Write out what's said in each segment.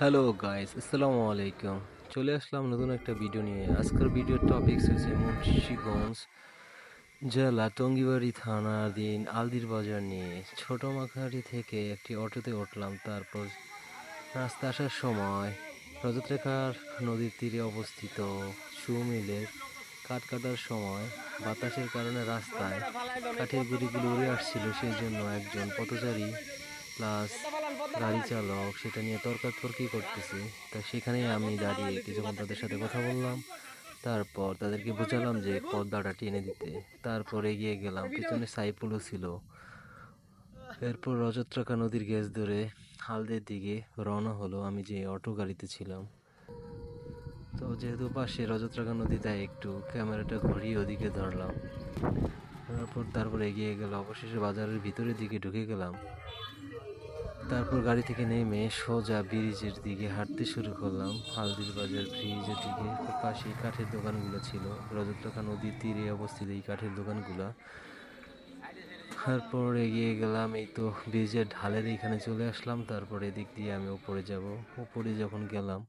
Hello guys আসসালামু আলাইকুম চলে আসলাম নতুন একটা ভিডিও নিয়ে। আজকের ভিডিওর টপিক হচ্ছে মুন্সিগঞ্জ জেলা টঙ্গিবাড়ি থানাধীন আলদির বাজার নিয়ে। ছোট মাখাটি থেকে একটি অটোতে উঠলাম, তারপর রাস্তা আসার সময় রজতরেখার নদীর তীরে অবস্থিত সুমিলের কাঠ কাটার সময় বাতাসের কারণে রাস্তায় কাঠের গুঁড়িগুলো উড়ে আসছিল সেই জন্য একজন পথচারী প্লাস গাড়ি চালক সেটা নিয়ে তর্কাতর্কি করতেছে। তা সেখানে আমি দাঁড়িয়ে কিছুক্ষণ তাদের সাথে কথা বললাম। তারপর তাদেরকে বোঝালাম যে পর্দাটা টেনে দিতে। তারপর এগিয়ে গেলাম, পিছনে সাইপুলও ছিল। এরপর রজতরাকা নদীর গ্যাস ধরে হালদের দিকে রওনা হলো আমি যে অটো গাড়িতে ছিলাম। তো যেহেতু পাশে রজতরাকা নদী, তাই একটু ক্যামেরাটা ঘুরিয়ে ওদিকে ধরলাম। তারপর তারপর এগিয়ে গেল অবশেষে বাজারের ভিতরের দিকে ঢুকে গেলাম। তারপর গাড়ি থেকে নেমে সোজা ব্রিজের দিকে হাঁটতে শুরু করলাম। হালদির বাজার ব্রিজের দিকে। পাশে কাঠের দোকানগুলো ছিল। রজতলাখা নদীর তীরে অবস্থিত এই কাঠের দোকানগুলো। তারপর এগিয়ে গেলাম, এই তো ব্রিজের ঢালের এইখানে চলে আসলাম। তারপর এদিক দিয়ে আমি উপরে যাব। উপরে যখন গেলাম,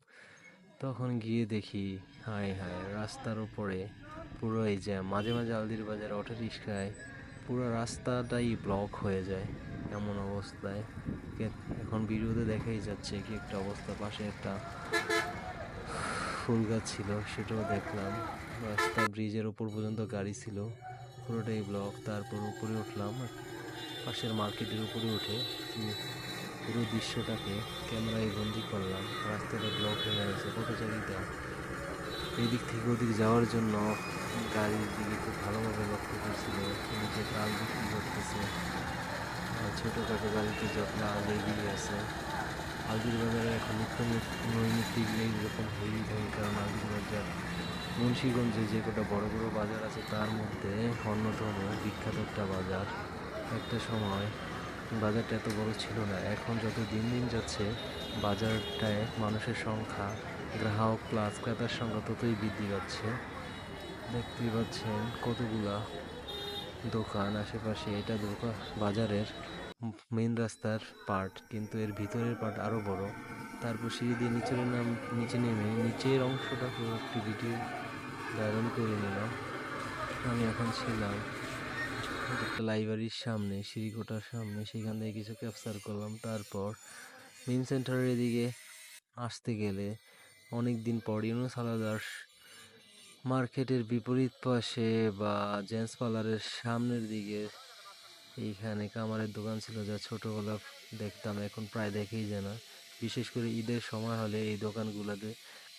তখন গিয়ে দেখি, হায় হায়, রাস্তার উপরে পুরো এই জ্যাম মাঝে মাঝে আলদির বাজার অটো রিক্সায় পুরো রাস্তাটাই ব্লক হয়ে যায়। এমন অবস্থায়। এখন ভিডিওতে দেখাই যাচ্ছে কি একটা অবস্থা। পাশে একটা ফুল গাছ ছিল, সেটাও দেখলাম। রাস্তা ব্রিজের ওপর পর্যন্ত গাড়ি ছিল। পুরোটাই ব্লক। তারপর উপরে উঠলাম। পাশের মার্কেটের উপরে উঠে পুরো দৃশ্যটাকে ক্যামেরায় বন্দি করলাম। রাস্তাটা ব্লক হয়ে গেছে। পথচারীটা এই দিক থেকে ওদিক যাওয়ার জন্য গাড়ির দিকে খুব ভালোভাবে লক্ষ্য করছিল। নিচে তাল বিক্রি করতেছে। ছোটোখাটো বাড়িতে যখন আল এগিয়ে আছে। আলদির বাজারে এখন নিত্য নৈমিত্তিক এইরকম ভিড় থাকে, কারণ আলদির বাজার, মুন্সিগঞ্জে যে কটা বড় বড় বাজার আছে, তার মধ্যে অন্যতম বিখ্যাত একটা বাজার। একটা সময় বাজারটা এত বড় ছিল না, এখন যত দিন দিন যাচ্ছে, বাজারটায় মানুষের সংখ্যা, গ্রাহক প্লাস ক্রেতার সংখ্যা ততই বৃদ্ধি পাচ্ছে। দেখতেই পাচ্ছেন কতগুলা দোকান, আশেপাশে এটা দোকান, বাজারের মেন রাস্তার পার্ট কিন্তু এর ভিতরের পার্ট আরও বড়। তারপর সিঁড়ি দিয়ে নিচের নাম, নিচে নেমে নিচের অংশটা পুরো একটি ভিডিও ধারণ করে নিলাম। আমি এখন ছিলাম একটা লাইব্রেরির সামনে সিঁড়িকোটার সামনে। সেখান থেকে কিছু ক্যাপচার করলাম। তারপর মেন সেন্টারের এদিকে আসতে গেলে অনেক দিন পর ইউনুস আলাদার মার্কেটের বিপরীত পাশে বা জেন্টস পার্লারের সামনের দিকে এইখানে কামারের দোকান ছিল যা ছোটোবেলা দেখতাম, এখন প্রায় দেখেই যায় না। বিশেষ করে ঈদের সময় হলে এই দোকানগুলোতে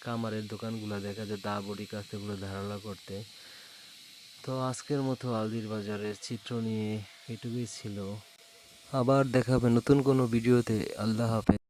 কামারের দোকানগুলো দেখা যায় দা বড়ি কাস্তেগুলো ধারালা করতে। তো আজকের মতো আলদির বাজারের চিত্র নিয়ে এটুকুই ছিল। আবার দেখা হবে নতুন কোনো ভিডিওতে। আল্লাহ হাফেজ।